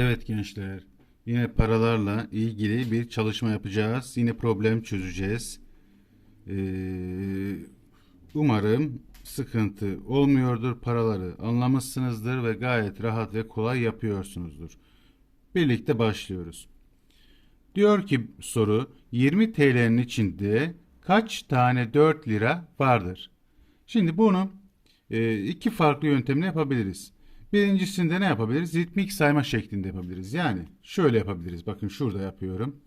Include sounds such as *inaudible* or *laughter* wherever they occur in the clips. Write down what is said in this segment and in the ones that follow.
Evet gençler, yine paralarla ilgili bir çalışma yapacağız. Yine problem çözeceğiz. Ee, umarım sıkıntı olmuyordur. Paraları anlamışsınızdır ve gayet rahat ve kolay yapıyorsunuzdur. Birlikte başlıyoruz. Diyor ki soru 20 TL'nin içinde kaç tane 4 lira vardır? Şimdi bunu e, iki farklı yöntemle yapabiliriz. Birincisinde ne yapabiliriz? Ritmik sayma şeklinde yapabiliriz. Yani şöyle yapabiliriz. Bakın şurada yapıyorum.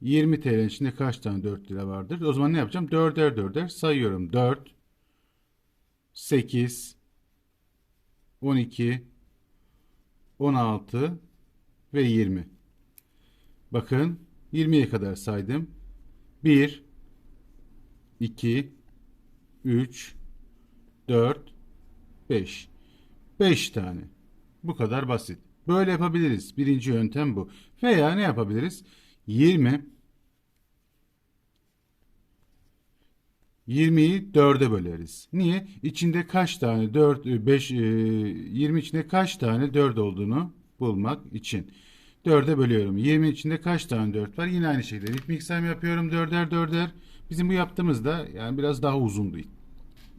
20 TL'nin içinde kaç tane 4 lira vardır? O zaman ne yapacağım? 4'er 4'er sayıyorum. 4, 8, 12, 16 ve 20. Bakın 20'ye kadar saydım. 1, 2, 3, 4, 5. 5 tane. Bu kadar basit. Böyle yapabiliriz. Birinci yöntem bu. Veya ne yapabiliriz? 20 20'yi 4'e böleriz. Niye? İçinde kaç tane 4 5 20 içinde kaç tane 4 olduğunu bulmak için. 4'e bölüyorum. 20 içinde kaç tane 4 var? Yine aynı şekilde ritmik sayım yapıyorum. 4'er 4'er. Bizim bu yaptığımız da yani biraz daha uzundu.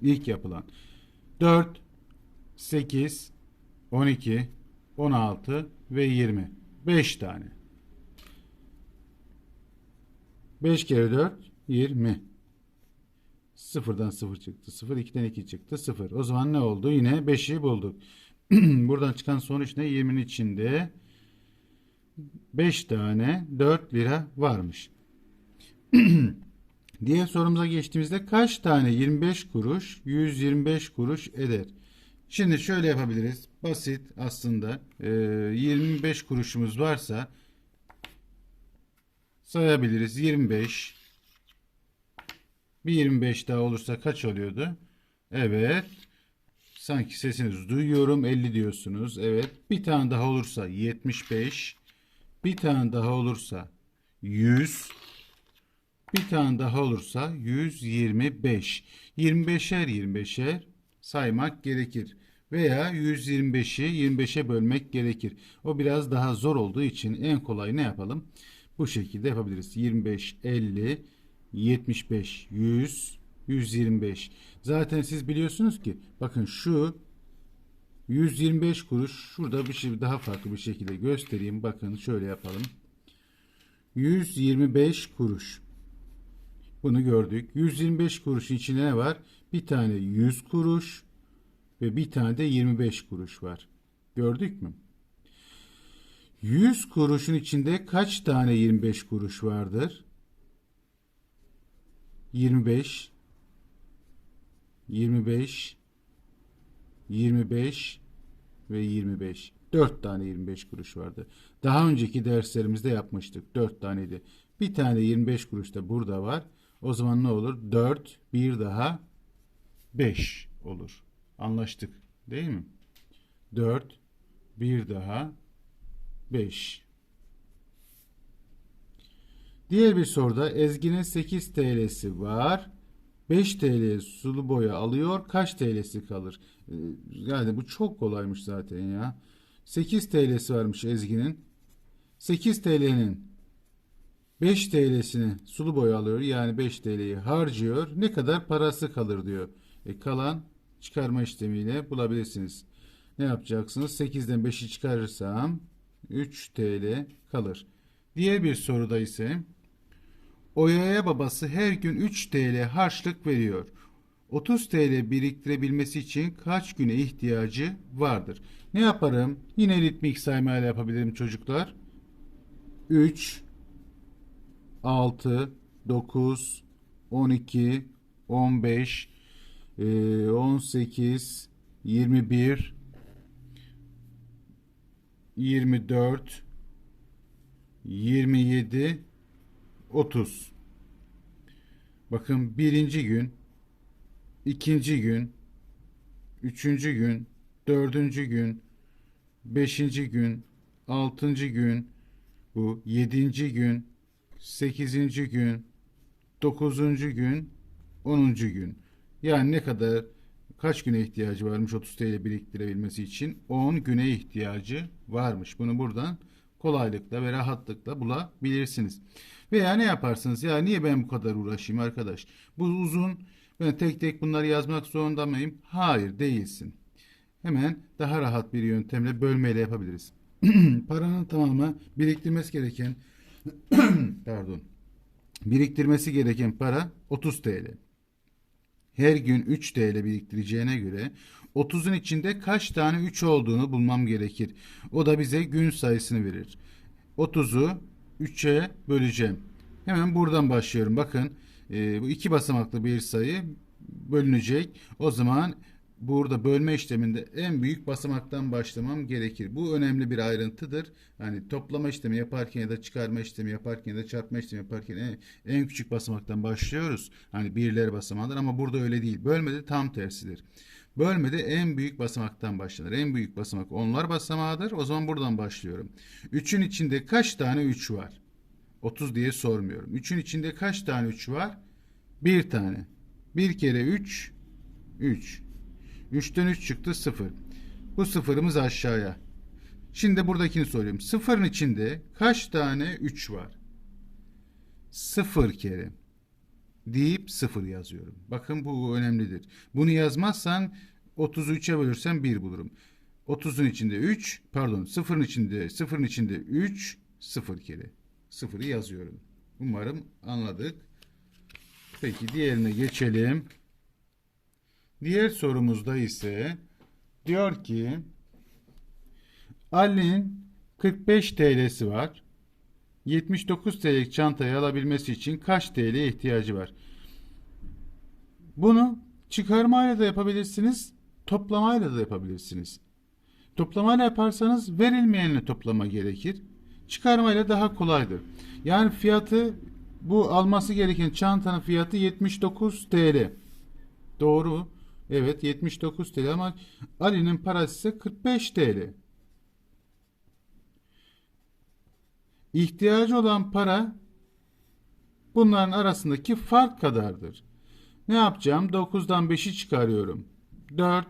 İlk yapılan. 4 8 12 16 ve 20. 5 tane. 5 kere 4 20. Sıfırdan 0 çıktı. 0 2'den 2 çıktı. 0. O zaman ne oldu? Yine 5'i bulduk. *clears throat* Buradan çıkan sonuç ne? 20'nin içinde 5 tane 4 lira varmış. *clears throat* Diğer sorumuza geçtiğimizde kaç tane 25 kuruş 125 kuruş eder? Şimdi şöyle yapabiliriz. Basit aslında. Ee, 25 kuruşumuz varsa sayabiliriz. 25 bir 25 daha olursa kaç oluyordu? Evet. Sanki sesinizi duyuyorum. 50 diyorsunuz. Evet. Bir tane daha olursa 75. Bir tane daha olursa 100. Bir tane daha olursa 125. 25'er 25'er saymak gerekir. Veya 125'i 25'e bölmek gerekir. O biraz daha zor olduğu için en kolay ne yapalım? Bu şekilde yapabiliriz. 25, 50, 75, 100, 125. Zaten siz biliyorsunuz ki bakın şu 125 kuruş şurada bir şey daha farklı bir şekilde göstereyim. Bakın şöyle yapalım. 125 kuruş. Bunu gördük. 125 kuruşun içinde ne var? Bir tane 100 kuruş ve bir tane de 25 kuruş var. Gördük mü? 100 kuruşun içinde kaç tane 25 kuruş vardır? 25 25 25 ve 25. 4 tane 25 kuruş vardı. Daha önceki derslerimizde yapmıştık. 4 taneydi. Bir tane 25 kuruş da burada var. O zaman ne olur? 4 bir daha 5 olur. Anlaştık değil mi? 4 bir daha 5. Diğer bir soruda Ezgi'nin 8 TL'si var. 5 TL sulu boya alıyor. Kaç TL'si kalır? Ee, Yani bu çok kolaymış zaten ya. 8 TL'si varmış Ezgi'nin. 8 TL'nin 5 TL'sini sulu boya alıyor. Yani 5 TL'yi harcıyor. Ne kadar parası kalır diyor. E kalan çıkarma işlemiyle bulabilirsiniz. Ne yapacaksınız? 8'den 5'i çıkarırsam 3 TL kalır. Diğer bir soruda ise Oya'ya babası her gün 3 TL harçlık veriyor. 30 TL biriktirebilmesi için kaç güne ihtiyacı vardır? Ne yaparım? Yine ritmik saymayla yapabilirim çocuklar. 3 6 9 12 15 e, 18 21 24 27 30 Bakın birinci gün ikinci gün üçüncü gün dördüncü gün beşinci gün altıncı gün bu yedinci gün sekizinci gün dokuzuncu gün onuncu gün yani ne kadar kaç güne ihtiyacı varmış 30 TL biriktirebilmesi için? 10 güne ihtiyacı varmış. Bunu buradan kolaylıkla ve rahatlıkla bulabilirsiniz. Veya ne yaparsınız? Ya niye ben bu kadar uğraşayım arkadaş? Bu uzun. Ben tek tek bunları yazmak zorunda mıyım? Hayır değilsin. Hemen daha rahat bir yöntemle bölmeyle yapabiliriz. *clears throat* Paranın tamamı biriktirmesi gereken *clears throat* pardon biriktirmesi gereken para 30 TL. Her gün 3 TL biriktireceğine göre 30'un içinde kaç tane 3 olduğunu bulmam gerekir. O da bize gün sayısını verir. 30'u 3'e böleceğim. Hemen buradan başlıyorum. Bakın e, bu iki basamaklı bir sayı bölünecek. O zaman burada bölme işleminde en büyük basamaktan başlamam gerekir. Bu önemli bir ayrıntıdır. Yani toplama işlemi yaparken ya da çıkarma işlemi yaparken ya da çarpma işlemi yaparken en, en küçük basamaktan başlıyoruz. Hani birler basamağıdır ama burada öyle değil. Bölmede tam tersidir. Bölmede en büyük basamaktan başlanır. En büyük basamak onlar basamağıdır. O zaman buradan başlıyorum. 3'ün içinde kaç tane 3 var? 30 diye sormuyorum. 3'ün içinde kaç tane 3 var? Bir tane. Bir kere 3 3. 3'ten 3 çıktı 0. Bu sıfırımız aşağıya. Şimdi buradakini soruyorum. Sıfırın içinde kaç tane 3 var? 0 kere deyip 0 yazıyorum. Bakın bu önemlidir. Bunu yazmazsan 30'u 3'e bölürsem 1 bulurum. 30'un içinde 3, pardon 0'ın içinde 0'ın içinde 3, 0 kere. 0'ı yazıyorum. Umarım anladık. Peki diğerine geçelim. Diğer sorumuzda ise diyor ki Ali'nin 45 TL'si var. 79 TL'lik çantayı alabilmesi için kaç TL'ye ihtiyacı var? Bunu çıkarmayla da yapabilirsiniz, toplamayla da yapabilirsiniz. Toplamayla yaparsanız verilmeyenle toplama gerekir. Çıkarmayla daha kolaydır. Yani fiyatı bu alması gereken çantanın fiyatı 79 TL. Doğru. Evet 79 TL ama Ali'nin parası ise 45 TL. İhtiyacı olan para bunların arasındaki fark kadardır. Ne yapacağım? 9'dan 5'i çıkarıyorum. 4.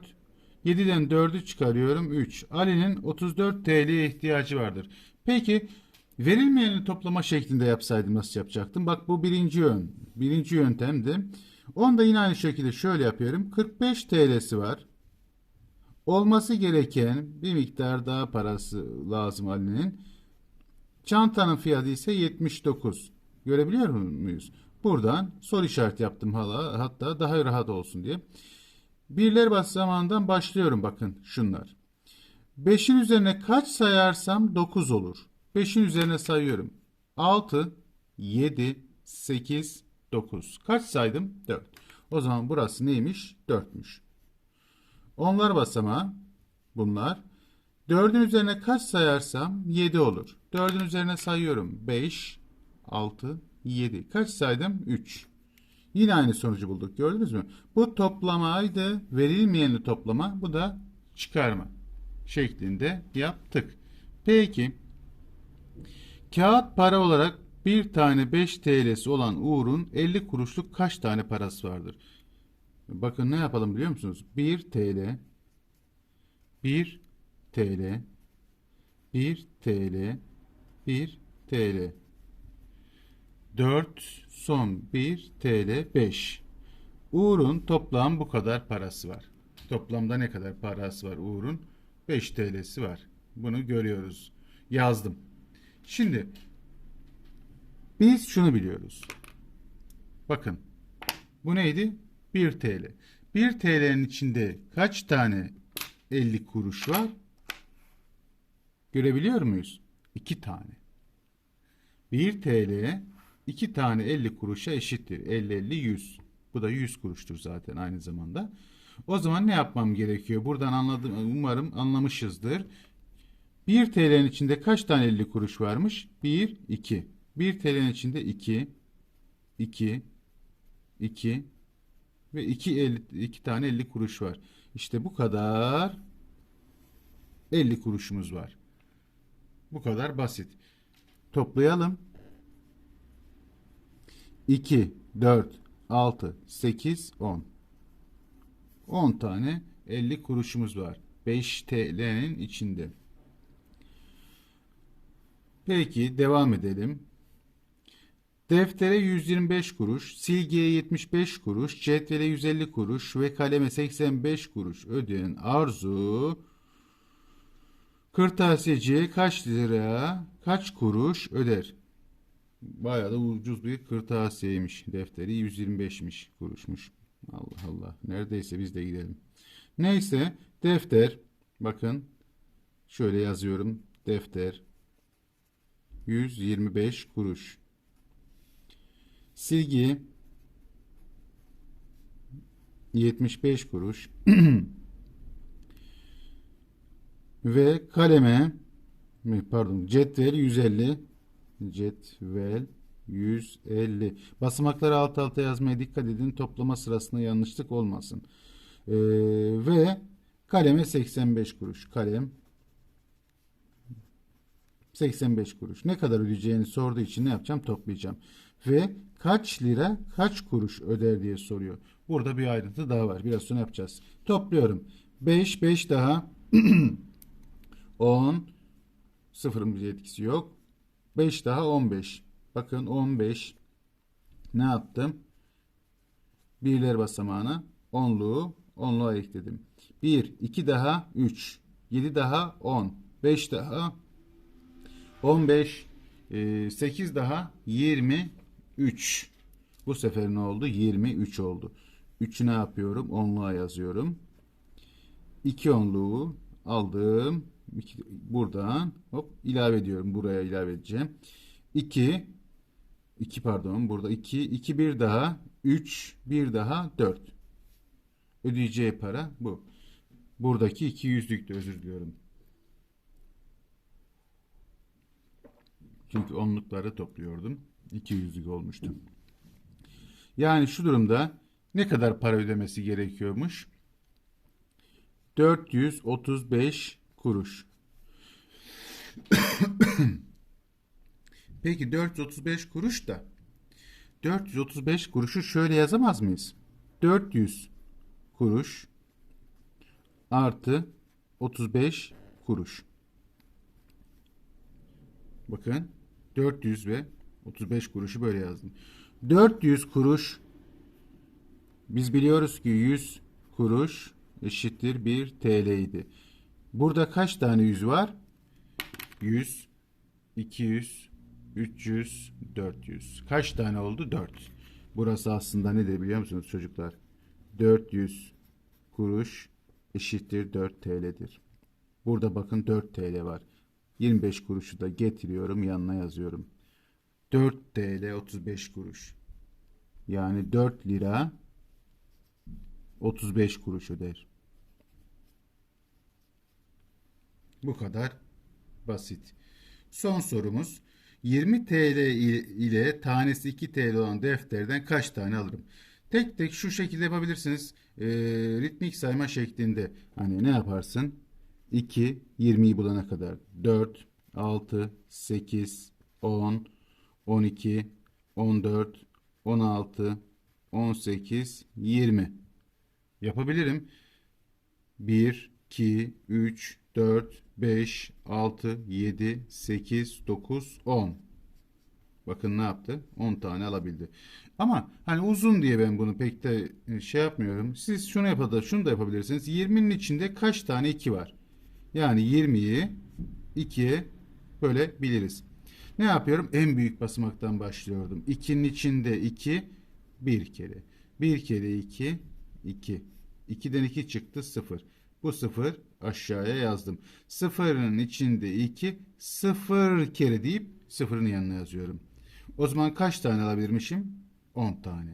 7'den 4'ü çıkarıyorum. 3. Ali'nin 34 TL'ye ihtiyacı vardır. Peki verilmeyeni toplama şeklinde yapsaydım nasıl yapacaktım? Bak bu birinci yön. Birinci yöntemdi. Onu da yine aynı şekilde şöyle yapıyorum. 45 TL'si var. Olması gereken bir miktar daha parası lazım Ali'nin. Çantanın fiyatı ise 79. Görebiliyor muyuz? Buradan soru işareti yaptım hala, hatta daha rahat olsun diye. Birler basamağından başlıyorum bakın şunlar. 5'in üzerine kaç sayarsam 9 olur. 5'in üzerine sayıyorum. 6, 7, 8, 9. Kaç saydım? 4. O zaman burası neymiş? 4'müş. Onlar basamağı bunlar. 4'ün üzerine kaç sayarsam 7 olur. 4'ün üzerine sayıyorum. 5, 6, 7. Kaç saydım? 3. Yine aynı sonucu bulduk. Gördünüz mü? Bu toplamaydı. Verilmeyenli toplama. Bu da çıkarma şeklinde yaptık. Peki kağıt para olarak bir tane 5 TL'si olan Uğur'un 50 kuruşluk kaç tane parası vardır? Bakın ne yapalım biliyor musunuz? 1 TL 1 TL 1 TL 1 TL 4 son 1 TL 5 Uğur'un toplam bu kadar parası var. Toplamda ne kadar parası var Uğur'un? 5 TL'si var. Bunu görüyoruz. Yazdım. Şimdi biz şunu biliyoruz. Bakın. Bu neydi? 1 TL. 1 TL'nin içinde kaç tane 50 kuruş var? Görebiliyor muyuz? 2 tane. 1 TL 2 tane 50 kuruşa eşittir. 50 50 100. Bu da 100 kuruştur zaten aynı zamanda. O zaman ne yapmam gerekiyor? Buradan anladım umarım anlamışızdır. 1 TL'nin içinde kaç tane 50 kuruş varmış? 1 2. 1 TL'nin içinde 2 2 2 ve 2 50, 2 tane 50 kuruş var. İşte bu kadar 50 kuruşumuz var. Bu kadar basit. Toplayalım. 2, 4, 6, 8, 10. 10 tane 50 kuruşumuz var. 5 TL'nin içinde. Peki devam edelim. Deftere 125 kuruş, silgiye 75 kuruş, cetvele 150 kuruş ve kaleme 85 kuruş ödeyen Arzu kırtasiyeciye kaç lira, kaç kuruş öder? Bayağı da ucuz bir kırtasiyeymiş. Defteri 125'miş kuruşmuş. Allah Allah. Neredeyse biz de gidelim. Neyse defter bakın şöyle yazıyorum. Defter 125 kuruş. Silgi 75 kuruş. *clears throat* Ve kaleme pardon cetvel 150 cetvel 150 basamakları alt alta yazmaya dikkat edin toplama sırasında yanlışlık olmasın. Ee, ve kaleme 85 kuruş. Kalem 85 kuruş. Ne kadar ödeyeceğini sorduğu için ne yapacağım? Toplayacağım ve kaç lira kaç kuruş öder diye soruyor. Burada bir ayrıntı daha var. Biraz sonra yapacağız. Topluyorum. 5 5 daha *clears throat* 10 sıfırın bir etkisi yok. 5 daha 15 bakın 15 ne yaptım? Birler basamağına onluğu onluğa ekledim. 1 2 daha 3 7 daha 10 5 daha 15 e, 8 daha 23 bu sefer ne oldu? 23 oldu. 3'ü ne yapıyorum? Onluğa yazıyorum. 2 onluğu aldım. Buradan hop ilave ediyorum. Buraya ilave edeceğim. 2 2 pardon burada 2 2 bir daha 3 bir daha 4 ödeyeceği para bu. Buradaki 200'lüktü özür diliyorum. Çünkü onlukları topluyordum 200'lük olmuştu yani şu durumda ne kadar para ödemesi gerekiyormuş 435 kuruş. *coughs* Peki 435 kuruş da 435 kuruşu şöyle yazamaz mıyız? 400 kuruş artı 35 kuruş. Bakın 400 ve 35 kuruşu böyle yazdım. 400 kuruş biz biliyoruz ki 100 kuruş eşittir 1 TL idi. Burada kaç tane 100 var? 100, 200, 300, 400. Kaç tane oldu? 4. Burası aslında nedir biliyor musunuz çocuklar? 400 kuruş eşittir 4 TL'dir. Burada bakın 4 TL var. 25 kuruşu da getiriyorum yanına yazıyorum. 4 TL 35 kuruş. Yani 4 lira 35 kuruş öder. Bu kadar basit. Son sorumuz 20 TL ile tanesi 2 TL olan defterden kaç tane alırım? Tek tek şu şekilde yapabilirsiniz. Ee, ritmik sayma şeklinde. Hani ne yaparsın? 2, 20'yi bulana kadar. 4, 6, 8, 10, 12, 14, 16, 18, 20. Yapabilirim. 1, 2, 3, 4, 5, 6, 7, 8, 9, 10. Bakın ne yaptı? 10 tane alabildi. Ama hani uzun diye ben bunu pek de e, şey yapmıyorum. Siz şunu yapabilir, şunu da yapabilirsiniz. 20'nin içinde kaç tane 2 var? Yani 20'yi 2'ye bölebiliriz. Ne yapıyorum? En büyük basamaktan başlıyordum. 2'nin içinde 2 bir kere. 1 kere 2 2. 2'den 2 çıktı 0. Bu 0 aşağıya yazdım. Sıfırın içinde 2 0 kere deyip sıfırın yanına yazıyorum. O zaman kaç tane alabilirmişim? 10 tane.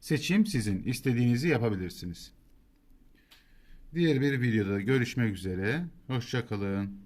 Seçim sizin. İstediğinizi yapabilirsiniz. Diğer bir videoda görüşmek üzere. Hoşçakalın.